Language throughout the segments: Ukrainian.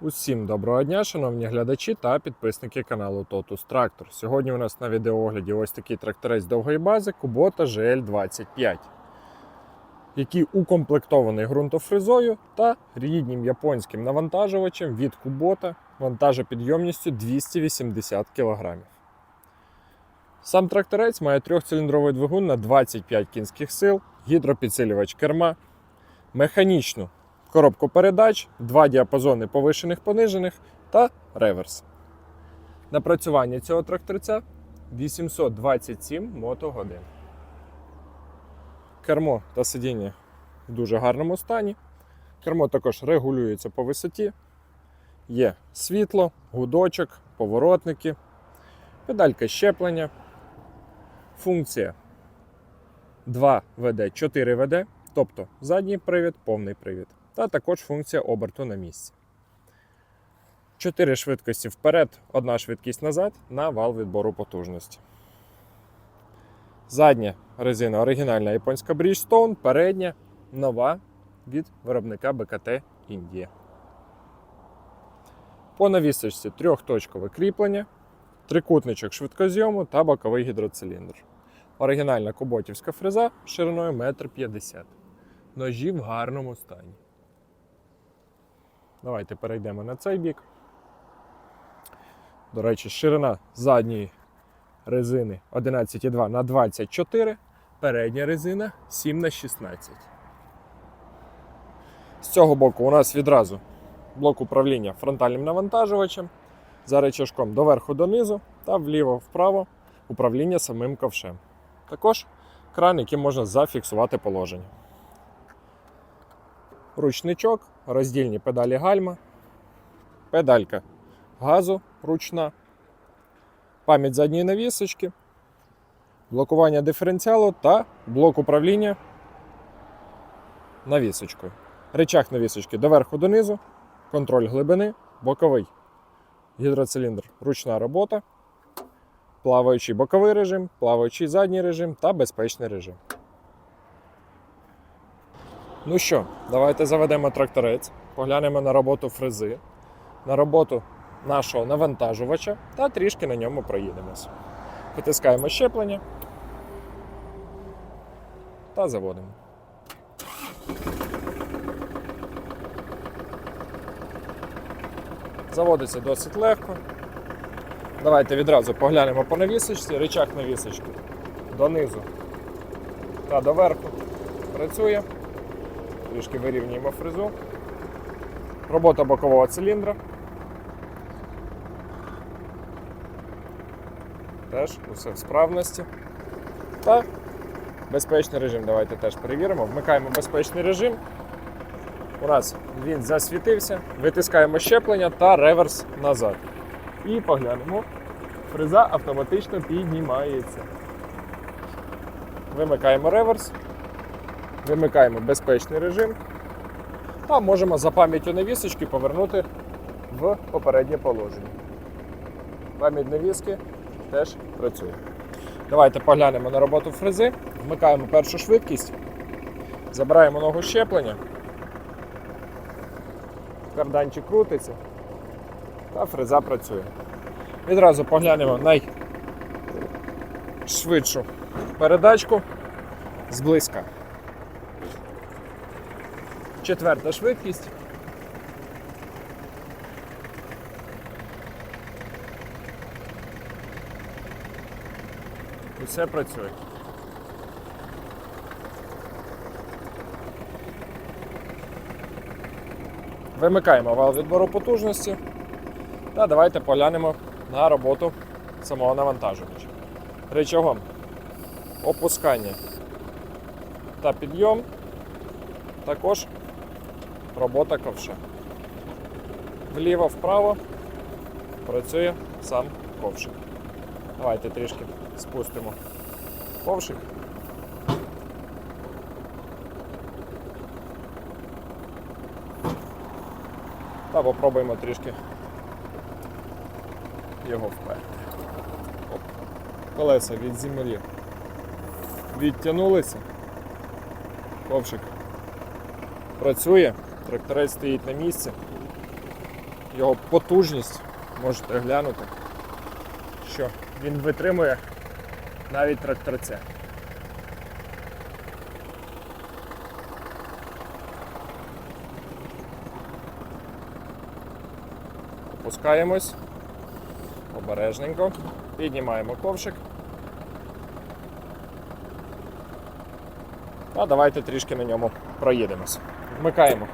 Усім доброго дня, шановні глядачі та підписники каналу Totus Tractor. Сьогодні у нас на відеоогляді ось такий тракторець довгої бази Kubota GL25, який укомплектований ґрунтофрезою та ріднім японським навантажувачем від Kubota вантажопідйомністю 280 кг. Сам тракторець має трьохциліндровий двигун на 25 кінських сил, гідропідсилювач керма, механічну коробку передач, два діапазони повишених понижених та реверс. Напрацювання цього тракторця 827 мотогодин. Кермо та сидіння в дуже гарному стані. Кермо також регулюється по висоті. Є світло, гудочок, поворотники, педалька щеплення, функція 2 ВД, 4 ВД, тобто задній привід, повний привід та також функція оберту на місці. Чотири швидкості вперед, одна швидкість назад на вал відбору потужності. Задня резина оригінальна японська Bridgestone, передня нова від виробника БКТ Індія. По навісочці трьохточкове кріплення, трикутничок швидкозйому та боковий гідроциліндр. Оригінальна куботівська фреза шириною 1,50 м. Ножі в гарному стані. Давайте перейдемо на цей бік. До речі, ширина задньої резини 11,2 на 24, передня резина 7 на 16. З цього боку у нас відразу блок управління фронтальним навантажувачем, за речашком доверху донизу та вліво-вправо управління самим ковшем. Також кран, яким можна зафіксувати положення ручничок, роздільні педалі гальма, педалька газу ручна, пам'ять задньої навісочки, блокування диференціалу та блок управління навісочкою. Речах навісочки доверху донизу, контроль глибини, боковий гідроциліндр, ручна робота, плаваючий боковий режим, плаваючий задній режим та безпечний режим. Ну що, давайте заведемо тракторець, поглянемо на роботу фрези, на роботу нашого навантажувача та трішки на ньому проїдемося. Витискаємо щеплення та заводимо. Заводиться досить легко. Давайте відразу поглянемо по навісочці, речах навісочки донизу та доверху працює. Трішки вирівнюємо фрезу. Робота бокового циліндра. Теж усе в справності. Та безпечний режим. Давайте теж перевіримо. Вмикаємо безпечний режим. Нас він засвітився, витискаємо щеплення та реверс назад. І поглянемо. Фреза автоматично піднімається. Вимикаємо реверс. Вимикаємо безпечний режим та можемо за пам'яттю навісочки повернути в попереднє положення. Пам'ять навіски теж працює. Давайте поглянемо на роботу фрези, вмикаємо першу швидкість, забираємо ногу щеплення, карданчик крутиться та фреза працює. Відразу поглянемо найшвидшу передачку зблизька. Четверта швидкість. Усе працює. Вимикаємо вал відбору потужності. Та давайте поглянемо на роботу самого навантажувача. Речагом опускання та підйом. Також робота ковша. Вліво-вправо працює сам ковшик. Давайте трішки спустимо ковшик. Та попробуємо трішки його вперти. Оп. Колеса від землі відтягнулися. Ковшик працює, тракторець стоїть на місці. його потужність. Можете глянути, що він витримує навіть тракторце. Опускаємось обережненько, піднімаємо ковшик. А давайте трішки на ньому проїдемося. Вмикаємо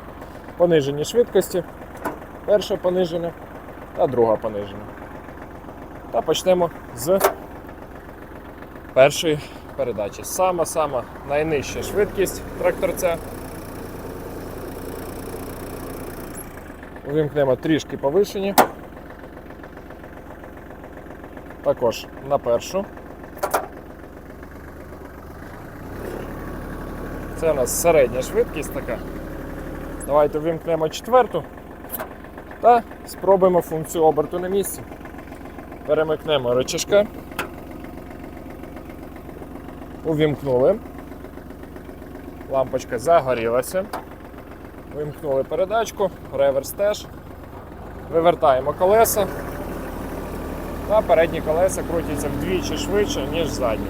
понижені швидкості, перша понижена та друга понижена. Та почнемо з першої передачі. Сама-сама найнижча швидкість тракторця. Увімкнемо трішки повишені. Також на першу. Це у нас середня швидкість така. Давайте вимкнемо четверту та спробуємо функцію оберту на місці. Перемикнемо рычажка. Увімкнули. Лампочка загорілася. Вимкнули передачку, реверс теж. Вивертаємо колеса. Та передні колеса крутяться вдвічі швидше, ніж задні.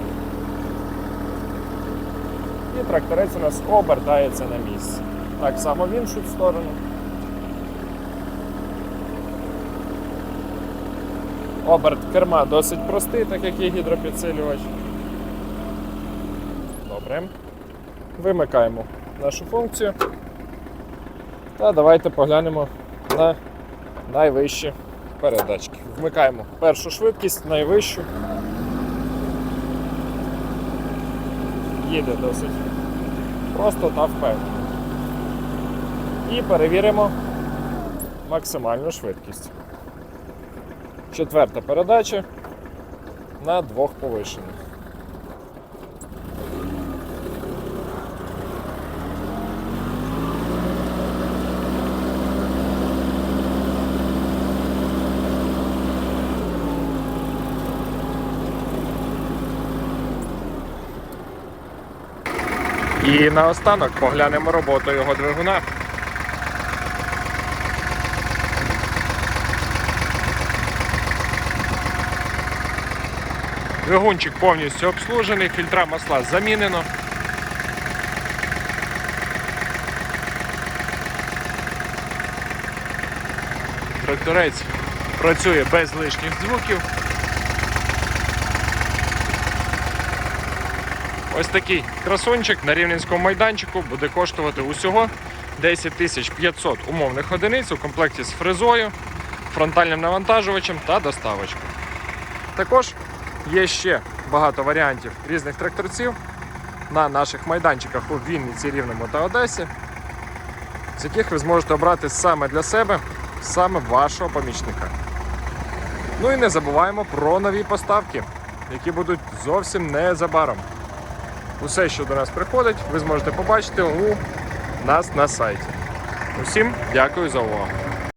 І тракторець у нас обертається на місці. Так само в іншу сторону. Оберт керма досить простий, так як є гідропідсилювач. Добре. Вимикаємо нашу функцію. Та давайте поглянемо на найвищі передачки. Вмикаємо першу швидкість, найвищу. Їде досить просто та впевнено. І перевіримо максимальну швидкість. Четверта передача на двох повишених. І наостанок поглянемо роботу його двигуна. Двигунчик повністю обслужений, фільтра масла замінено. Тракторець працює без лишніх звуків. Ось такий красунчик на рівненському майданчику буде коштувати усього 10 500 умовних одиниць у комплекті з фрезою, фронтальним навантажувачем та доставочкою. Також є ще багато варіантів різних тракторців на наших майданчиках у Вінниці, Рівному та Одесі, з яких ви зможете обрати саме для себе, саме вашого помічника. Ну і не забуваємо про нові поставки, які будуть зовсім незабаром. Усе, що до нас приходить, ви зможете побачити у нас на сайті. Усім дякую за увагу.